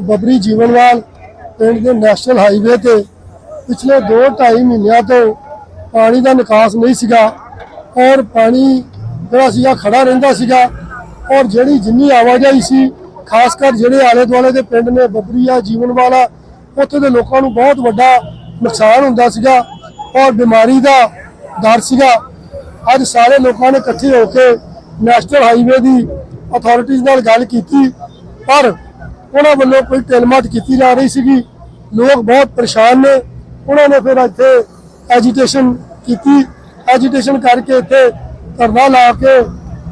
ਬਬਰੀ ਜੀਵਨਵਾਲ ਪਿੰਡ ਦੇ national highway ਤੇ ਪਿਛਲੇ 2-2.5 ਮਹੀਨਿਆਂ ਤੋਂ ਪਾਣੀ ਦਾ ਨਿਕਾਸ ਨਹੀਂ ਸੀਗਾ ਔਰ ਪਾਣੀ ਜਿਹੜਾ ਸੀਗਾ ਖੜਾ ਰਹਿੰਦਾ ਸੀਗਾ ਔਰ ਜਿਹੜੀ ਜਿੰਨੀ ਆਵਾਜਾਈ ਸੀ, ਖਾਸ ਕਰ ਜਿਹੜੇ ਆਲੇ ਦੁਆਲੇ ਦੇ ਪਿੰਡ ਨੇ ਬਬਰੀਆ ਜੀਵਨਵਾਲਾ ਉੱਥੇ ਦੇ ਲੋਕਾਂ ਨੂੰ ਬਹੁਤ ਵੱਡਾ ਨੁਕਸਾਨ ਹੁੰਦਾ ਸੀਗਾ ਔਰ ਬਿਮਾਰੀ ਦਾ ਡਰ ਸੀਗਾ। ਅੱਜ ਸਾਰੇ ਲੋਕਾਂ ਨੇ ਇਕੱਠੇ ਹੋ ਕੇ ਨੈਸ਼ਨਲ ਹਾਈਵੇ ਦੀ ਅਥਾਰਟੀਜ਼ ਨਾਲ ਗੱਲ ਕੀਤੀ, ਪਰ ਉਹਨਾਂ ਵੱਲੋਂ ਕੋਈ ਟਿਲਮਟ ਕੀਤੀ ਜਾ ਰਹੀ ਸੀਗੀ। ਲੋਕ ਬਹੁਤ ਪਰੇਸ਼ਾਨ ਨੇ। ਉਹਨਾਂ ਨੇ ਫਿਰ ਇੱਥੇ ਐਜੀਟੇਸ਼ਨ ਕੀਤੀ। ਐਜੀਟੇਸ਼ਨ ਕਰਕੇ ਇੱਥੇ ਧਰਨਾ ਲਾ ਕੇ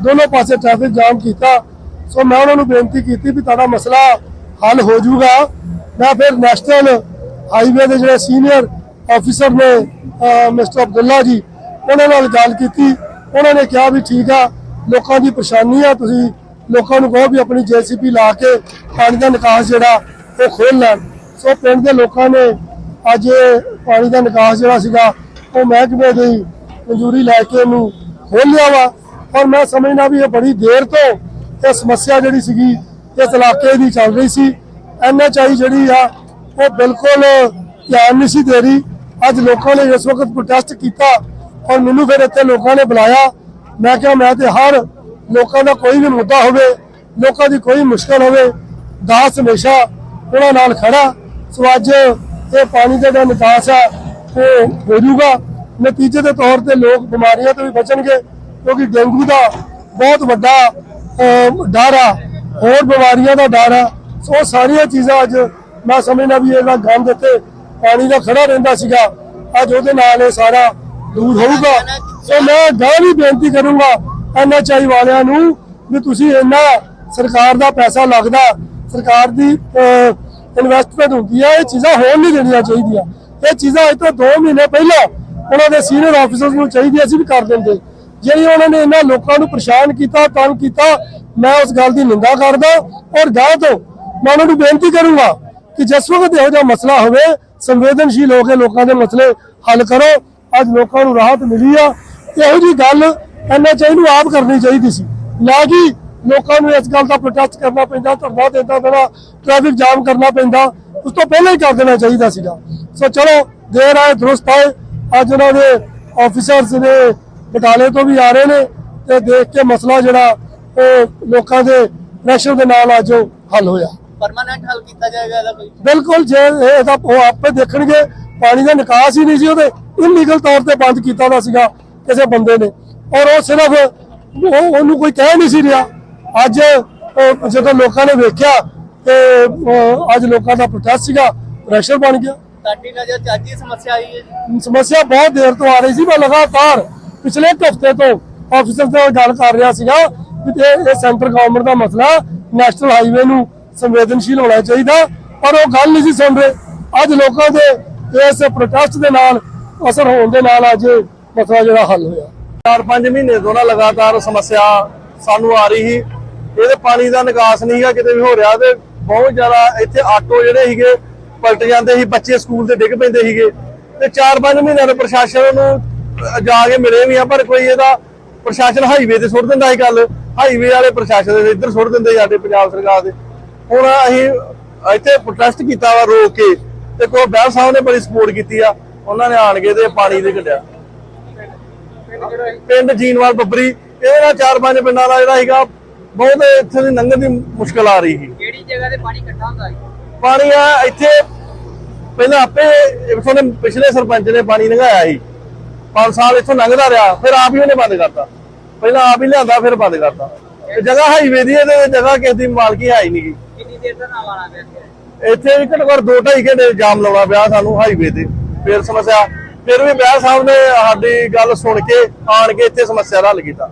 ਦੋਨੋਂ ਪਾਸੇ ਟ੍ਰੈਫਿਕ ਜਾਮ ਕੀਤਾ। ਸੋ ਮੈਂ ਉਹਨਾਂ ਨੂੰ ਬੇਨਤੀ ਕੀਤੀ ਵੀ ਤੁਹਾਡਾ ਮਸਲਾ ਹੱਲ ਹੋ ਜਾਊਗਾ। ਮੈਂ ਫਿਰ ਨੈਸ਼ਨਲ ਹਾਈਵੇ ਦੇ ਜਿਹੜੇ ਸੀਨੀਅਰ ਆਫੀਸਰ ਨੇ ਮਿਸਟਰ ਅਬਦੁੱਲਾ ਜੀ, ਉਹਨਾਂ ਨਾਲ ਗੱਲ ਕੀਤੀ। ਉਹਨਾਂ ਨੇ ਕਿਹਾ ਵੀ ਠੀਕ ਆ, ਲੋਕਾਂ ਦੀ ਪਰੇਸ਼ਾਨੀ ਆ, ਤੁਸੀਂ ਲੋਕਾਂ ਨੂੰ ਕਹੋ ਵੀ ਆਪਣੀ ਜੀਸੀਪੀ ਲਾ ਕੇ ਪਾਣੀ ਦਾ ਨਿਕਾਸ ਜਿਹੜਾ ਉਹ ਖੋਲ ਲੈਣ। ਸੋ ਪਿੰਡ ਦੇ ਲੋਕਾਂ ਨੇ ਅੱਜ ਇਹ ਪਾਣੀ ਦਾ ਨਿਕਾਸ ਜਿਹੜਾ ਸੀਗਾ, ਉਹ ਮਹਿਕਮੇ ਦੀ ਮਨਜ਼ੂਰੀ ਲੈ ਕੇ ਇਹਨੂੰ ਖੋਲ ਵਾ। ਔਰ ਮੈਂ ਸਮਝਦਾ ਵੀ ਇਹ ਬੜੀ ਦੇਰ ਤੋਂ ਇਹ ਸਮੱਸਿਆ ਜਿਹੜੀ ਸੀਗੀ, ਇਸ ਇਲਾਕੇ ਦੀ ਚੱਲ ਰਹੀ ਸੀ। ਐਨਐਚਆਈ ਜਿਹੜੀ ਆ, ਉਹ ਬਿਲਕੁਲ ਧਿਆਨ ਨਹੀਂ ਸੀ ਦੇ ਰਹੀ। ਅੱਜ ਲੋਕਾਂ ਨੇ ਇਸ ਵਕਤ ਪ੍ਰੋਟੈਸਟ ਕੀਤਾ ਔਰ ਮੈਨੂੰ ਫਿਰ ਇੱਥੇ ਲੋਕਾਂ ਨੇ ਬੁਲਾਇਆ। ਮੈਂ ਕਿਹਾ ਮੈਂ ਤੇ ਹਰ ਲੋਕਾਂ ਦਾ ਕੋਈ ਵੀ ਮੁੱਦਾ ਹੋਵੇ, ਲੋਕਾਂ ਦੀ ਕੋਈ ਮੁਸ਼ਕਲ ਹੋਵੇ, ਦਾਸ ਹਮੇਸ਼ਾ ਉਹਨਾਂ ਨਾਲ ਖੜਾ। ਸੋ ਅੱਜ ਇਹ ਪਾਣੀ ਦਾ ਜਿਹੜਾ ਨਿਕਾਸ ਆ ਉਹ ਹੋ ਜਾਊਗਾ। ਨਤੀਜੇ ਦੇ ਤੌਰ ਤੇ ਲੋਕ ਬਿਮਾਰੀਆਂ ਤੋਂ ਵੀ ਬਚਣਗੇ, ਕਿਉਂਕਿ ਡੇਂਗੂ ਦਾ ਬਹੁਤ ਵੱਡਾ ਡਰ ਆ। ਹੋਰ ਬਿਮਾਰੀਆਂ ਦਾ ਡਰ ਆ। ਸੋ ਉਹ ਸਾਰੀਆਂ ਚੀਜ਼ਾਂ ਅੱਜ ਮੈਂ ਸਮਝਣਾ ਵੀ ਇਹਦਾ ਗੰਦ ਇੱਥੇ ਪਾਣੀ ਦਾ ਖੜਾ ਰਹਿੰਦਾ ਸੀਗਾ। ਅੱਜ ਉਹਦੇ ਨਾਲ ਇਹ ਸਾਰਾ ਦੂਰ ਹੋਊਗਾ। ਸੋ ਮੈਂ ਗਾਂ ਵੀ ਬੇਨਤੀ ਕਰੂੰਗਾ ਐਨਐਚਆਈ ਵਾਲਿਆਂ ਨੂੰ ਵੀ ਤੁਸੀਂ ਇੰਨਾ ਸਰਕਾਰ ਦਾ ਪੈਸਾ ਲੱਗਦਾ, ਸਰਕਾਰ ਦੀ ਇਨਵੈਸਟਮੈਂਟ ਹੁੰਦੀ ਹੈ ਇਹ ਚੀਜ਼ਾਂ ਹੋਣ ਨਹੀਂ ਦੇਣੀਆਂ ਚਾਹੀਦੀਆਂ। ਇਹ ਚੀਜ਼ਾਂ ਅੱਜ ਤੋਂ 2 ਮਹੀਨੇ ਪਹਿਲਾਂ ਉਹਨਾਂ ਦੇ ਸੀਨੀਅਰ ਆਫੀਸਰਸ ਨੂੰ ਚਾਹੀਦੀਆਂ ਸੀ ਵੀ ਕਰ ਦਿੰਦੇ। ਜਿਹੜੀ ਉਹਨਾਂ ਨੇ ਇਹਨਾਂ ਲੋਕਾਂ ਨੂੰ ਪਰੇਸ਼ਾਨ ਕੀਤਾ, ਤੰਗ ਕੀਤਾ, ਮੈਂ ਉਸ ਗੱਲ ਦੀ ਨਿੰਦਾ ਕਰਦਾ ਔਰ ਗਾਂ ਤੋਂ ਮੈਂ ਉਹਨਾਂ ਨੂੰ ਬੇਨਤੀ ਕਰੂੰਗਾ ਕਿ ਜਿਸ ਵਕਤ ਇਹੋ ਜਿਹਾ ਮਸਲਾ ਹੋਵੇ, ਸੰਵੇਦਨਸ਼ੀਲ ਹੋ ਕੇ ਲੋਕਾਂ ਦੇ ਮਸਲੇ ਹੱਲ ਕਰੋ। ਅੱਜ ਲੋਕਾਂ ਨੂੰ ਰਾਹਤ ਮਿਲੀ ਆ। ਇਹੋ ਜੀ ਗੱਲ ਐਨਐਚਆਈ ਨੂੰ ਆਪ ਕਰਨੀ ਚਾਹੀਦੀ ਸੀ। ਨਾ ਕਿ ਲੋਕਾਂ ਨੂੰ ਇਸ ਗੱਲ ਦਾ ਪ੍ਰੋਟੈਸਟ ਕਰਨਾ ਪੈਂਦਾ ਧਰਨਾ ਦੇਣਾ ਪੈਣਾ ਟ੍ਰੈਫਿਕ ਜਾਮ ਕਰਨਾ ਪੈਂਦਾ ਉਸ ਤੋਂ ਪਹਿਲਾਂ ਹੀ ਕਰ ਦੇਣਾ ਚਾਹੀਦਾ ਸੀਗਾ। ਸੋ ਚਲੋ ਦੇਰ ਆਏ ਦਰੁਸਤ ਆਏ। ਅੱਜ ਉਹਨਾਂ ਦੇ ਆਫੀਸਰਸ ਨੇ ਬਟਾਲੇ ਤੋਂ ਵੀ ਆ ਰਹੇ ਨੇ ਤੇ ਦੇਖ ਕੇ ਮਸਲਾ ਜਿਹੜਾ ਉਹ ਲੋਕਾਂ ਦੇ ਪ੍ਰੈਸ਼ਰ ਦੇ ਨਾਲ ਅੱਜ ਹੱਲ ਹੋਇਆ। ਪਰਮਾਨੈਂਟ ਹੱਲ ਕੀਤਾ ਜਾਏਗਾ ਇਹਦਾ ਕੋਈ? ਬਿਲਕੁਲ ਜੇ ਇਹ ਇਹਦਾ ਉਹ ਆਪੇ ਦੇਖਣਗੇ ਪਾਣੀ ਦਾ ਨਿਕਾਸ ਹੀ ਨਹੀਂ ਸੀ ਉਹਦੇ। ਇਲੀਗਲ ਤੌਰ ਤੇ ਬੰਦ ਕੀਤਾ ਦਾ ਸੀਗਾ ਕਿਸੇ ਬੰਦੇ ਨੇ। ਔਰ ਉਹ ਸਿਰਫ ਉਹ ਉਹਨੂੰ ਕੋਈ ਕਹਿ ਨਹੀਂ ਸੀ ਰਿਹਾ। ਅੱਜ ਜਦੋਂ ਲੋਕਾਂ ਨੇ ਵੇਖਿਆ ਤੇ ਅੱਜ ਲੋਕਾਂ ਦਾ ਪ੍ਰੋਟੈਸਟ ਸੀਗਾ ਪ੍ਰੈਸ਼ਰ ਬਣ ਗਿਆ। ਤੁਹਾਡੀ ਨਜ਼ਰ ਚ ਅੱਜ ਹੀ ਸਮੱਸਿਆ ਆਈ ਹੈ ਸਮੱਸਿਆ ਬਹੁਤ ਦੇਰ ਤੋਂ ਆ ਰਹੀ ਸੀ। ਮੈਂ ਲਗਾਤਾਰ ਪਿਛਲੇ ਹਫ਼ਤੇ ਤੋਂ ਆਫੀਸਰ ਨਾਲ ਗੱਲ ਕਰ ਰਿਹਾ ਸੀਗਾ ਕਿ ਇਹ ਸੈਂਟਰ ਗਵਰਨਮੈਂਟ ਦਾ ਮਸਲਾ ਨੈਸ਼ਨਲ ਹਾਈਵੇ ਨੂੰ ਸੰਵੇਦਨਸ਼ੀਲ ਹੋਣਾ ਚਾਹੀਦਾ। ਪਰ ਉਹ ਗੱਲ ਨਹੀਂ ਸੀ ਸੁਣ ਰਹੇ। ਅੱਜ ਲੋਕਾਂ ਦੇ ਇਸ ਪ੍ਰੋਟੈਸਟ ਦੇ ਨਾਲ ਅਸਰ ਹੋਣ ਦੇ ਨਾਲ ਅੱਜ ਮਸਲਾ ਜਿਹੜਾ ਹੱਲ ਹੋਇਆ। 4-5 ਮਹੀਨੇ ਤੋਂ ਨਾ ਲਗਾਤਾਰ ਸਮੱਸਿਆ ਸਾਨੂੰ ਆ ਰਹੀ ਸੀ। ਇਹਦੇ ਪਾਣੀ ਦਾ ਨਿਕਾਸ ਨਹੀਂ ਹੈਗਾ ਕਿਤੇ ਵੀ ਹੋ ਰਿਹਾ ਤੇ ਬਹੁਤ ਜ਼ਿਆਦਾ ਇੱਥੇ ਆਟੋ ਜਿਹੜੇ ਸੀਗੇ, ਪਲਟ ਜਾਂਦੇ ਸੀ, ਬੱਚੇ ਸਕੂਲ ਤੇ ਡਿੱਗ ਪੈਂਦੇ ਸੀਗੇ। ਤੇ 4-5 ਮਹੀਨਿਆਂ ਤੋਂ ਪ੍ਰਸ਼ਾਸਨ ਨੂੰ ਜਾ ਕੇ ਮਿਲੇ ਵੀ ਆ, ਪਰ ਕੋਈ ਇਹਦਾ ਪ੍ਰਸ਼ਾਸਨ ਹਾਈਵੇ ਤੇ ਸੁੱਟ ਦਿੰਦਾ ਸੀ ਗੱਲ ਹਾਈਵੇ ਵਾਲੇ ਪ੍ਰਸ਼ਾਸਨ ਦੇ ਇੱਧਰ ਸੁੱਟ ਦਿੰਦੇ ਸਾਡੇ ਪੰਜਾਬ ਸਰਕਾਰ ਦੇ। ਹੁਣ ਅਸੀਂ ਇੱਥੇ ਪ੍ਰੋਟੈਸਟ ਕੀਤਾ ਵਾ ਰੋਕ ਕੇ, ਤੇ ਕੋਈ ਬੈਲ ਸਾਹਿਬ ਨੇ ਬੜੀ ਸਪੋਰਟ ਕੀਤੀ ਆ। ਉਹਨਾਂ ਨੇ ਆਣ ਕੇ ਤੇ ਪਾਣੀ ਦੇ ਕੱਢਿਆ ਪਿੰਡ ਜੀਨਵਾਲ ਬੱਬਰੀ ਇਹਦੇ ਨਾਲ ਚਾਰ ਪੰਜ ਪਿੰਡਾਂ ਦਾ ਜਿਹੜਾ ਸੀਗਾ ਬਹੁਤ ਇੱਥੇ ਦੀ ਲੰਘਣ ਦੀ ਮੁਸ਼ਕਲ ਆ ਰਹੀ ਸੀ। ਕਿਹੜੀ ਜਗ੍ਹਾ ਤੇ ਪਾਣੀ ਇਕੱਠਾ ਹੁੰਦਾ ਹੈ ਪਾਣੀ ਆ ਇੱਥੇ ਪਹਿਲਾਂ ਆਪੇ ਇੱਥੋਂ ਦੇ ਪਿਛਲੇ ਸਰਪੰਚ ਨੇ ਪਾਣੀ ਲੰਘਾਇਆ ਸੀ। 5 ਸਾਲ ਇੱਥੋਂ ਲੰਘਦਾ ਰਿਹਾ ਫਿਰ ਆਪ ਹੀ ਉਹਨੇ ਬੰਦ ਕਰਤਾ। ਪਹਿਲਾਂ ਆਪ ਹੀ ਲਿਆਂਦਾ ਫਿਰ ਬੰਦ ਕਰਤਾ। ਤੇ ਜਗ੍ਹਾ ਹਾਈਵੇ ਦੀ ਇਹਦੇ ਜਗ੍ਹਾ ਕਿਸੇ ਦੀ ਮਾਲਕੀ ਹੈ ਹੀ ਨਹੀਂ ਗੀ। ਕਿੰਨੀ ਦੇਰ ਦਾ ਨਾਮ ਆਣਾ ਪਿਆ ਇੱਥੇ? ਵੀ ਘੱਟੋ ਘੱਟ 2.5 ਘੰਟੇ ਜਾਮ ਲਾਉਣਾ ਪਿਆ ਸਾਨੂੰ ਹਾਈਵੇ ਤੇ। ਫਿਰ ਸਮੱਸਿਆ ਫਿਰ ਵੀ ਮੈਂ ਸਾਹਿਬ ਨੇ ਸਾਡੀ ਗੱਲ ਸੁਣ ਕੇ ਆਣ ਕੇ ਇੱਥੇ ਸਮੱਸਿਆ ਦਾ ਹੱਲ ਕੀਤਾ।